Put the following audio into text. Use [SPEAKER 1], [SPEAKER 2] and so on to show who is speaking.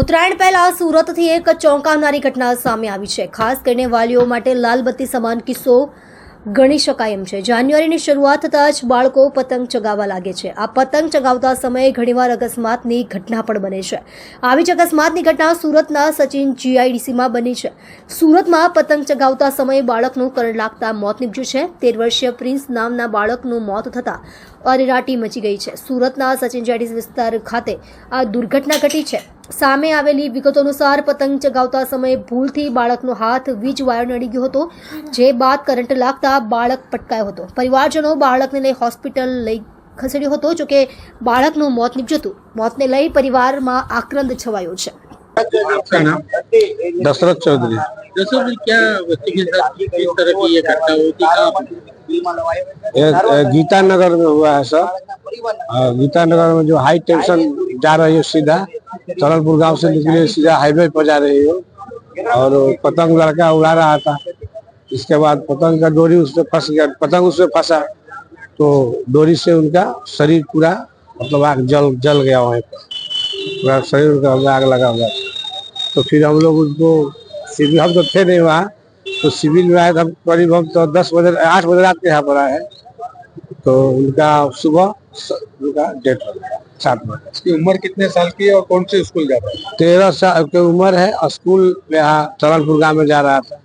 [SPEAKER 1] ઉત્તરાયણ પહેલા સુરતથી એક ચોંકાવનારી ઘટના સામે આવી છે. ખાસ કરીને વાલીઓ માટે લાલબત્તી સમાન કિસ્સો ગણી શકાય એમ છે. જાન્યુઆરીની શરૂઆત થતાં જ બાળકો પતંગ ચગાવવા લાગે છે. આ પતંગ ચગાવતા સમયે ઘણીવાર અકસ્માતની ઘટના પણ બને છે. આવી જ અકસ્માતની ઘટના સુરતના સચિન જીઆઈડીસીમાં બની છે. સુરતમાં પતંગ ચગાવતા સમયે બાળકનું કરંટ લાગતા મોત નીપજ્યું છે. તેર વર્ષીય પ્રિન્સ નામના બાળકનું મોત થતાં અરેરાટી મચી ગઈ છે. સુરતના સચિન જીઆઈડીસી વિસ્તાર ખાતે આ દુર્ઘટના ઘટી છે. સામે આવેલી વિગતો અનુસાર પતંગ ચગાવતા સમયે ભૂલથી બાળકનો હાથ વીજ વાયર નડી ગયો હતો જે બાદ કરંટ લાગતા બાળક પટકાયો હતો પરિવારજનો બાળકને લઈ હોસ્પિટલ લઈ ખસેડ્યો હતો જોકે બાળકનું મોત નીપજ્યું હતું મોતને લઈ પરિવારમાં આક્રંદ છવાયો છે
[SPEAKER 2] आपका नाम
[SPEAKER 3] दशरथ चौधरी
[SPEAKER 2] दरअसल क्या बच्चे के साथ किस तरह की ये घटना हुई थी कहाँ
[SPEAKER 3] ये अ, गीता नगर में हुआ है सर अ, गीता नगर में जो हाई टेंशन जा रही है सीधा तरलपुर गाँव से निकले, सीधा हाईवे पर जा रही हो। और पतंग लड़का उड़ा रहा था। इसके बाद पतंग का डोरी उसमें फंस गया। पतंग उसमें फंसा। तो डोरी से उनका शरीर पूरा मतलब आग जल जल गया वहीं पर। पूरा शरीर उनका आग लगा हुआ तो फिर हम लोग उनको सिविल, हम तो थे नहीं वहाँ। तो सिविल में आए हम करीब हम तो दस बजे, आठ बजे रात के यहाँ पर आए तो उनका सुबह उनका डेट हो गया सात बजे।
[SPEAKER 4] उसकी उम्र कितने साल की है और कौन से स्कूल जा रहा है?
[SPEAKER 3] तेरह साल की उम्र है स्कूल यहाँ सरलपुर गाँव में जा रहा था।